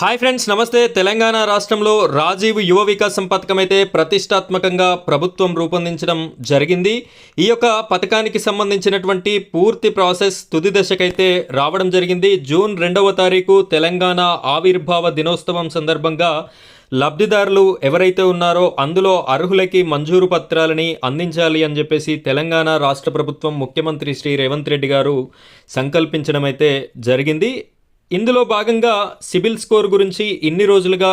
Hi friends నమస్తే. తెలంగాణ రాష్ట్రంలో రాజీవ్ యువ వికాసం పథకం అయితే ప్రతిష్టాత్మకంగా ప్రభుత్వం రూపొందించడం జరిగింది. ఈ యొక్క పథకానికి సంబంధించినటువంటి పూర్తి ప్రాసెస్ తుది దశకైతే రావడం జరిగింది. జూన్ రెండవ తారీఖు తెలంగాణ ఆవిర్భావ దినోత్సవం సందర్భంగా లబ్ధిదారులు ఎవరైతే ఉన్నారో అందులో అర్హులకి మంజూరు పత్రాలని అందించాలి అని చెప్పేసి తెలంగాణ రాష్ట్ర ప్రభుత్వం ముఖ్యమంత్రి శ్రీ రేవంత్ రెడ్డి గారు సంకల్పించడం అయితే జరిగింది. ఇందులో భాగంగా సిబిల్ స్కోర్ గురించి ఇన్ని రోజులుగా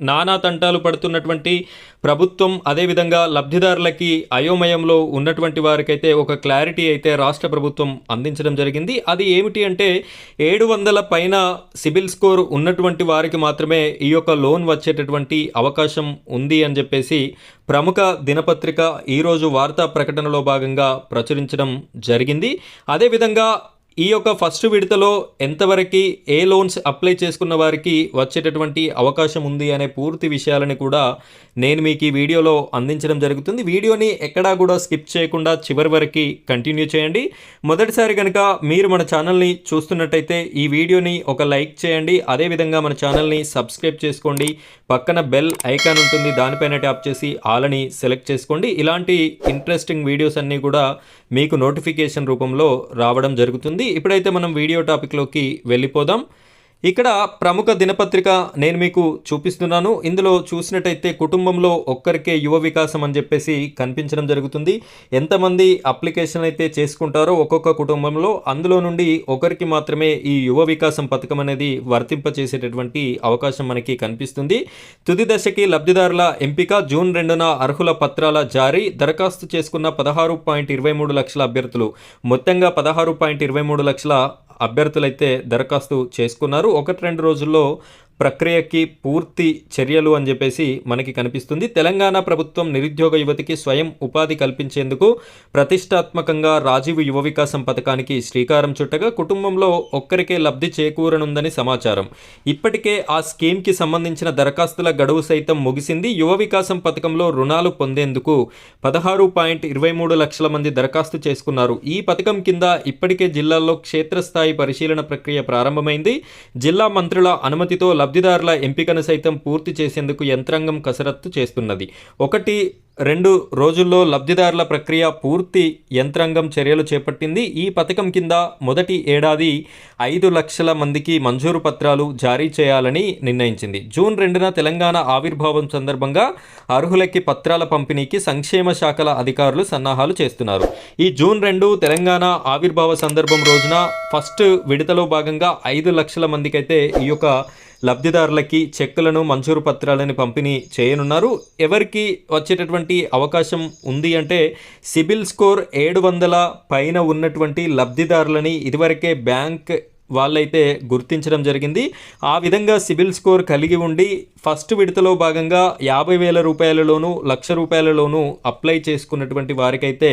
నానా తంటాలు పడుతున్నటువంటి ప్రభుత్వం అదేవిధంగా లబ్ధిదారులకి అయోమయంలో ఉన్నటువంటి వారికైతే ఒక క్లారిటీ అయితే రాష్ట్ర ప్రభుత్వం అందించడం జరిగింది. అది ఏమిటి అంటే ఏడు వందల పైన సిబిల్ స్కోర్ ఉన్నటువంటి వారికి మాత్రమే ఈ యొక్క లోన్ వచ్చేటటువంటి అవకాశం ఉంది అని చెప్పేసి ప్రముఖ దినపత్రిక ఈరోజు వార్తా ప్రకటనలో భాగంగా ప్రచురించడం జరిగింది. అదేవిధంగా ఈ యొక్క ఫస్ట్ విడతలో ఎంతవరకు ఏ లోన్స్ అప్లై చేసుకున్న వారికి వచ్చేటటువంటి అవకాశం ఉంది అనే పూర్తి విషయాలని కూడా నేను మీకు ఈ వీడియోలో అందించడం జరుగుతుంది. వీడియోని ఎక్కడా కూడా స్కిప్ చేయకుండా చివరి వరకు కంటిన్యూ చేయండి. మొదటిసారి కనుక మీరు మన ఛానల్ని చూస్తున్నట్టయితే ఈ వీడియోని ఒక లైక్ చేయండి. అదేవిధంగా మన ఛానల్ని సబ్స్క్రైబ్ చేసుకోండి. పక్కన బెల్ ఐకాన్ ఉంటుంది. దానిపైన ట్యాప్ చేసి ఆలని సెలెక్ట్ చేసుకోండి. ఇలాంటి ఇంట్రెస్టింగ్ వీడియోస్ అన్నీ కూడా మీకు నోటిఫికేషన్ రూపంలో రావడం జరుగుతుంది. ఇప్పుడైతే మనం వీడియో టాపిక్లోకి వెళ్ళిపోదాం. ఇక్కడ ప్రముఖ దినపత్రిక నేను మీకు చూపిస్తున్నాను. ఇందులో చూసినట్టయితే కుటుంబంలో ఒక్కరికే యువ వికాసం అని చెప్పేసి కనిపించడం జరుగుతుంది. ఎంతమంది అప్లికేషన్ అయితే చేసుకుంటారో ఒక్కొక్క కుటుంబంలో అందులో నుండి ఒకరికి మాత్రమే ఈ యువ వికాసం పథకం అనేది వర్తింపచేసేటటువంటి అవకాశం మనకి కనిపిస్తుంది. తుది దశకి లబ్ధిదారుల ఎంపిక జూన్ రెండున అర్హుల పత్రాల జారీ. దరఖాస్తు చేసుకున్న పదహారు పాయింట్ ఇరవై మూడు లక్షల అభ్యర్థులు. మొత్తంగా పదహారు పాయింట్ ఇరవై మూడు లక్షల అభ్యర్థులైతే దరఖాస్తు చేసుకున్నారు. ఒకటి రెండు రోజుల్లో ప్రక్రియకి పూర్తి చర్యలు అని చెప్పేసి మనకి కనిపిస్తుంది. తెలంగాణ ప్రభుత్వం నిరుద్యోగ యువతికి స్వయం ఉపాధి కల్పించేందుకు ప్రతిష్టాత్మకంగా రాజీవ్ యువ వికాసం పథకానికి శ్రీకారం చుట్టగా కుటుంబంలో ఒక్కరికే లబ్ధి చేకూరనుందని సమాచారం. ఇప్పటికే ఆ స్కీమ్కి సంబంధించిన దరఖాస్తుల గడువు సైతం ముగిసింది. యువ వికాసం పథకంలో రుణాలు పొందేందుకు పదహారు పాయింట్ ఇరవై మూడు లక్షల మంది దరఖాస్తు చేసుకున్నారు. ఈ పథకం కింద ఇప్పటికే జిల్లాల్లో క్షేత్రస్థాయి పరిశీలన ప్రక్రియ ప్రారంభమైంది. జిల్లా మంత్రుల అనుమతితో లబ్ధిదారుల ఎంపికను సైతం పూర్తి చేసేందుకు యంత్రాంగం కసరత్తు చేస్తున్నది. ఒకటి రెండు రోజుల్లో లబ్ధిదారుల ప్రక్రియ పూర్తి యంత్రాంగం చర్యలు చేపట్టింది. ఈ పథకం కింద మొదటి ఏడాది ఐదు లక్షల మందికి మంజూరు పత్రాలు జారీ చేయాలని నిర్ణయించింది. జూన్ రెండున తెలంగాణ ఆవిర్భావం సందర్భంగా అర్హులకి పత్రాల పంపిణీకి సంక్షేమ శాఖల అధికారులు సన్నాహాలు చేస్తున్నారు. ఈ జూన్ రెండు తెలంగాణ ఆవిర్భావ సందర్భం రోజున ఫస్ట్ విడతలో భాగంగా ఐదు లక్షల మందికైతే ఈ యొక్క లబ్ధిదారులకి చెక్కులను మంజూరు పత్రాలను పంపిణీ చేయనున్నారు. ఎవరికి వచ్చేటటువంటి అవకాశం ఉంది అంటే సిబిల్ స్కోర్ ఏడు వందల పైన ఉన్నటువంటి లబ్ధిదారులని ఇదివరకే బ్యాంక్ వాళ్ళైతే గుర్తించడం జరిగింది. ఆ విధంగా సిబిల్ స్కోర్ కలిగి ఉండి ఫస్ట్ విడతలో భాగంగా యాభై వేల రూపాయలలోనూ లక్ష రూపాయలలోనూ అప్లై చేసుకున్నటువంటి వారికైతే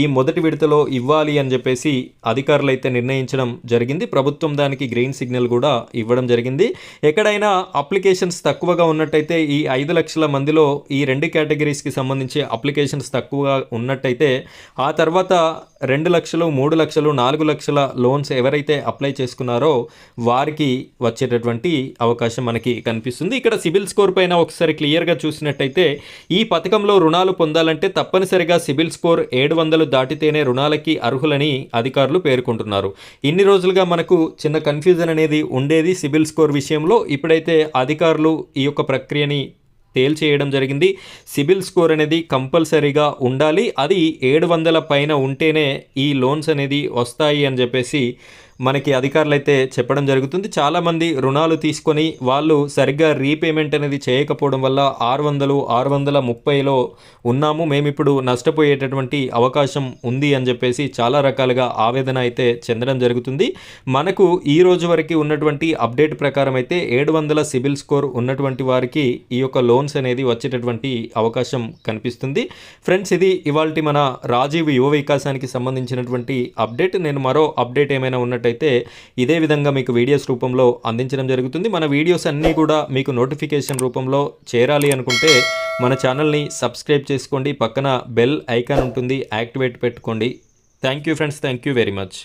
ఈ మొదటి విడతలో ఇవ్వాలి అని చెప్పేసి అధికారులు అయితే నిర్ణయించడం జరిగింది. ప్రభుత్వం దానికి గ్రీన్ సిగ్నల్ కూడా ఇవ్వడం జరిగింది. ఎక్కడైనా అప్లికేషన్స్ తక్కువగా ఉన్నట్టయితే ఈ ఐదు లక్షల మందిలో ఈ రెండు కేటగిరీస్కి సంబంధించి అప్లికేషన్స్ తక్కువగా ఉన్నట్టయితే ఆ తర్వాత రెండు లక్షలు మూడు లక్షలు నాలుగు లక్షల లోన్స్ ఎవరైతే అప్లై చేసుకున్నారో వారికి వచ్చేటటువంటి అవకాశం మనకి కనిపిస్తుంది. ఇక్కడ సిబిల్ స్కోర్ పైన ఒకసారి క్లియర్గా చూసినట్టయితే ఈ పథకంలో రుణాలు పొందాలంటే తప్పనిసరిగా సిబిల్ స్కోర్ ఏడు వందలు దాటితేనే రుణాలకి అర్హులని అధికారులు పేర్కొంటున్నారు. ఇన్ని రోజులుగా మనకు చిన్న కన్ఫ్యూజన్ అనేది ఉండేది సిబిల్ స్కోర్ విషయంలో. ఇప్పుడైతే అధికారులు ఈ యొక్క ప్రక్రియని తేల్చేయడం జరిగింది. సిబిల్ స్కోర్ అనేది కంపల్సరీగా ఉండాలి. అది ఏడు వందల పైన ఉంటేనే ఈ లోన్స్ అనేది వస్తాయి అని చెప్పేసి మనకి అధికారులు అయితే చెప్పడం జరుగుతుంది. చాలామంది రుణాలు తీసుకొని వాళ్ళు సరిగ్గా రీపేమెంట్ అనేది చేయకపోవడం వల్ల ఆరు వందలు ఆరు వందల ముప్పైలో ఉన్నాము. మేమిప్పుడు నష్టపోయేటటువంటి అవకాశం ఉంది అని చెప్పేసి చాలా రకాలుగా ఆవేదన అయితే చెందడం జరుగుతుంది. మనకు ఈ రోజు వరకు ఉన్నటువంటి అప్డేట్ ప్రకారం అయితే ఏడు వందల సిబిల్ స్కోర్ ఉన్నటువంటి వారికి ఈ యొక్క లోన్స్ అనేది వచ్చేటటువంటి అవకాశం కనిపిస్తుంది. ఫ్రెండ్స్ ఇది ఇవాళ మన రాజీవ్ యువ వికాసానికి సంబంధించినటువంటి అప్డేట్. నేను మరో అప్డేట్ ఏమైనా ఉన్నట్టు అయితే ఇదే విధంగా మీకు వీడియోస్ రూపంలో అందించడం జరుగుతుంది. మన వీడియోస్ అన్నీ కూడా మీకు నోటిఫికేషన్ రూపంలో చేరాలి అనుకుంటే మన ఛానల్ని సబ్స్క్రైబ్ చేసుకోండి. పక్కన బెల్ ఐకాన్ ఉంటుంది. యాక్టివేట్ పెట్టుకోండి. Thank you friends. Thank you very much.